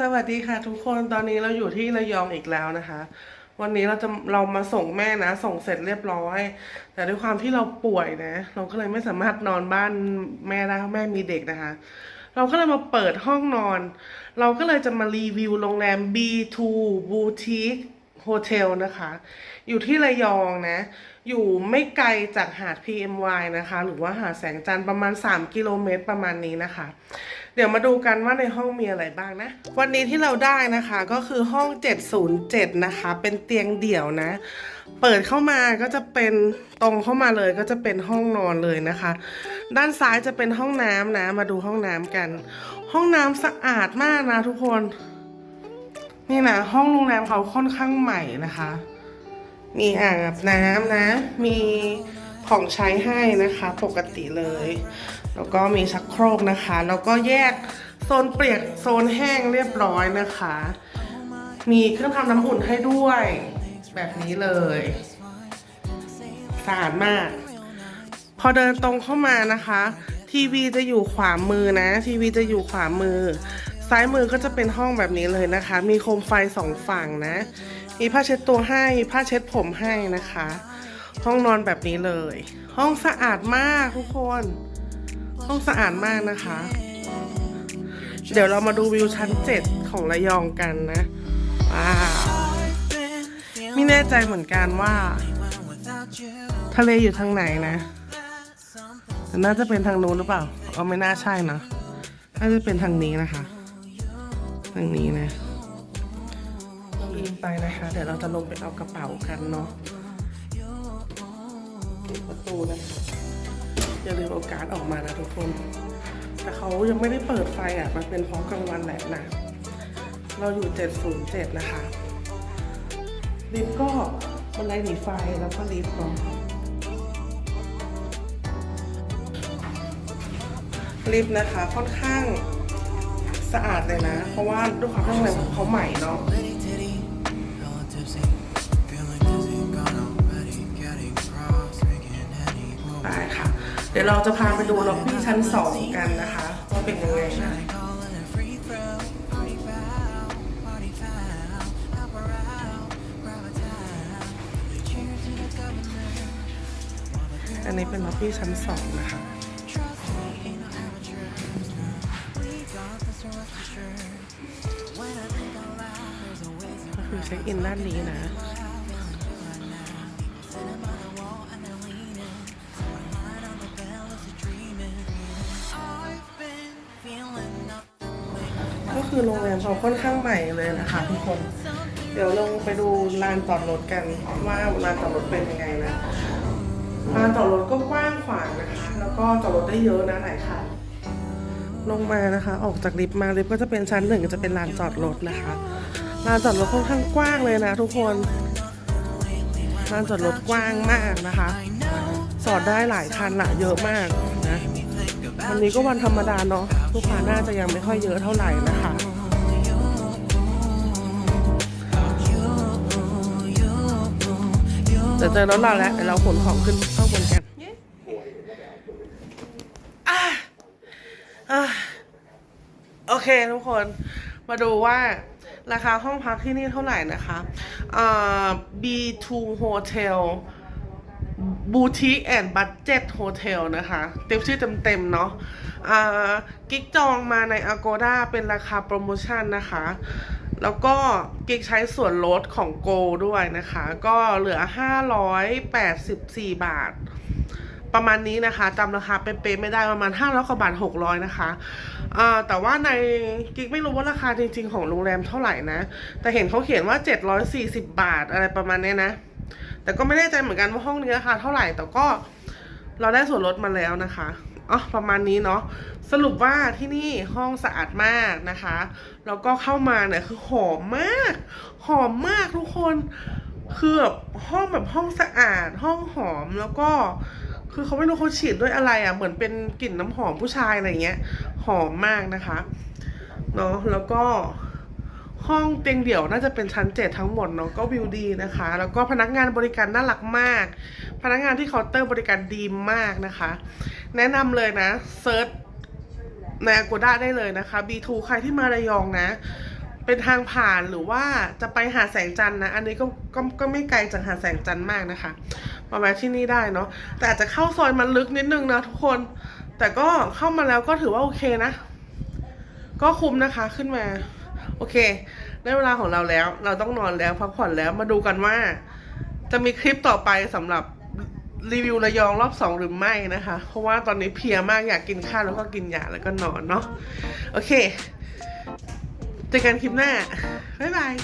สวัสดีค่ะทุกคนตอนนี้เราอยู่ที่ระยองอีกแล้วนะคะ วันนี้เราจะเรามาส่งแม่นะ ส่งเสร็จเรียบร้อย แต่ด้วยความที่เราป่วยนะ เราก็เลยไม่สามารถนอนบ้านแม่ได้เพราะแม่มีเด็กนะคะ เราก็เลยมาเปิดห้องนอน เราก็เลยจะมารีวิวโรงแรม B2 Boutique Hotel นะคะ อยู่ที่ระยองนะ อยู่ไม่ไกลจากหาด PMY นะคะ หรือว่าหาดแสงจันทร์ประมาณ 3 กิโลเมตรประมาณนี้นะคะ เดี๋ยวมาดูกันว่าในห้องมีอะไรบ้างนะ วันนี้ที่เราได้นะคะก็คือห้อง 707 นะคะ เป็นเตียงเดี่ยวนะ เปิดเข้ามาก็จะเป็นตรงเข้ามาเลยก็จะเป็นห้องนอนเลยนะคะ ด้านซ้ายจะเป็นห้องน้ำนะ มาดูห้องน้ำกัน ห้องน้ำสะอาดมากนะทุกคน นี่นะห้องโรงแรมเขาค่อนข้างใหม่นะคะ มีอ่างอาบน้ำนะ มี ของใช้ให้นะคะปกติเลย แล้วก็มีชักโครกนะคะ แล้วก็แยกโซนเปียกโซนแห้งเรียบร้อยนะคะ มีเครื่องทำน้ำอุ่นให้ด้วย แบบนี้เลยสะอาดมาก พอเดินตรงเข้ามานะคะ ทีวีจะอยู่ขวามือนะ ทีวีจะอยู่ขวามือ ซ้ายมือก็จะเป็นห้องแบบนี้เลยนะคะ มีโคมไฟสองฝั่งนะ มีผ้าเช็ดตัวให้ผ้าเช็ดผมให้นะคะ ห้องนอนแบบนี้เลย ห้องสะอาดมากทุกคน ห้องสะอาดมากนะคะ เดี๋ยวเรามาดูวิวชั้น7ของระยองกันนะว้าวไม่แน่ใจเหมือนกันว่า ทะเลอยู่ทางไหนนะน่าจะเป็นทางนู้นหรือเปล่าเอาไม่น่าใช่นะน่าจะเป็นทางนี้นะคะ ทางนี้นะต้องรีบไปนะคะ เดี๋ยวเราจะลงไปเอากระเป๋ากันเนาะ ปิดประตูนะคะอย่าลืมเอาการ์ดออกมานะทุกคน แต่เขายังไม่ได้เปิดไฟอะ มันเป็นพราะกลางวันแหละนะ เราอยู่ 707 นะคะ ลิฟต์ก็บันไดหนีไฟแล้วก็ลิฟต์เนาะลิฟต์นะคะค่อนข้างสะอาดเลยนะ เพราะว่าด้วยความที่โรงแรมเขาใหม่เนาะ เดี๋ยวเราจะพาไปดูล็อบบี้ชั้นสองกันนะคะว่าเป็นยังไงนะอันนี้เป็นล็อบบี้ชั้นสองนะคะก็คือเช็คอินด้านนี้นะ คือโรงแรมเขาค่อนข้างใหม่เลยนะคะทุกคน เดี๋ยวลงไปดูลานจอดรถกันว่าลานจอดรถเป็นยังไงนะลานจอดรถก็กว้างขวางนะคะ แล้วก็จอดรถได้เยอะนะหลายคันลงมานะคะ ออกจากลิฟต์มาลิฟต์ก็จะเป็นชั้นหนึ่งจะเป็นลานจอดรถนะคะลานจอดรถค่อนข้างกว้างเลยนะทุกคนลานจอดรถกว้างมากนะคะ จอดได้หลายคันละเยอะมาก วันนี้ก็วันธรรมดาเนาะลูกค้าน่าจะยังไม่ค่อยเยอะเท่าไหร่นะคะเดี๋ยวเจอรถเราแล้วเดี๋ยวเราขนของขึ้นข้างบนกันโอเคทุกคนมาดูว่าราคาห้องพักที่นี่เท่าไหร่นะคะ B2 Hotel อ่า B2 Hotel Boutique and Budget Hotel นะคะเต็มชื่อเต็มๆเนาะกิ๊กจองมาใน Agoda เป็นราคาโปรโมชั่นนะคะ แล้วก็กิ๊กใช้ส่วนลดของโกด้วยนะคะ ก็เหลือ 584 บาท ประมาณนี้นะคะจำราคาเป๊ะๆไม่ได้ประมาณ500กว่าบาท 600 นะคะแต่ว่าในกิ๊กไม่รู้ว่าราคาจริงๆของโรงแรมเท่าไหร่นะ แต่เห็นเขาเขียนว่า 740 บาทอะไรประมาณนี้นะ แต่ก็ไม่แน่ใจเหมือนกันว่าห้องนี้ราคาเท่าไหร่ แต่ก็เราได้ส่วนลดมาแล้วนะคะอ๋อประมาณนี้เนาะสรุปว่าที่นี่ห้องสะอาดมากนะคะแล้วก็เข้ามาเนี่ยคือหอมมาก หอมมากทุกคนคือแบบห้องแบบห้องสะอาด ห้องหอมแล้วก็ คือเขาไม่รู้เขาฉีดด้วยอะไรอะ เหมือนเป็นกลิ่นน้ำหอมผู้ชายอะไรเงี้ย หอมมากนะคะเนาะแล้วก็ ห้องเตียงเดี่ยวน่าจะเป็นชั้นเจ็ดทั้งหมดเนาะก็วิวดีนะคะ แล้วก็พนักงานบริการน่ารักมาก พนักงานที่เคาน์เตอร์บริการดีมากนะคะ แนะนำเลยนะเซิร์ชใน Agoda ได้เลยนะคะ B2 ใครที่มาระยองนะ เป็นทางผ่านหรือว่าจะไปหาแสงจันทร์นะ อันนี้ก็ก็ก็ไม่ไกลจากหาแสงจันทร์มากนะคะ มาแวะที่นี่ได้เนาะแต่อาจจะเข้าซอยมันลึกนิดนึงนะทุกคน แต่ก็เข้ามาแล้วก็ถือว่าโอเคนะ ก็คุ้มนะคะขึ้นมา โอเค ได้เวลาของเราแล้ว เราต้องนอนแล้วพักผ่อนแล้วมาดูกันว่า จะมีคลิปต่อไปสำหรับรีวิวระยองรอบสองหรือไม่นะคะ เพราะว่าตอนนี้เพียมากอยากกินข้าวแล้วก็กินยาแล้วก็นอนเนาะโอเคเจอกันคลิปหน้า บ๊ายบาย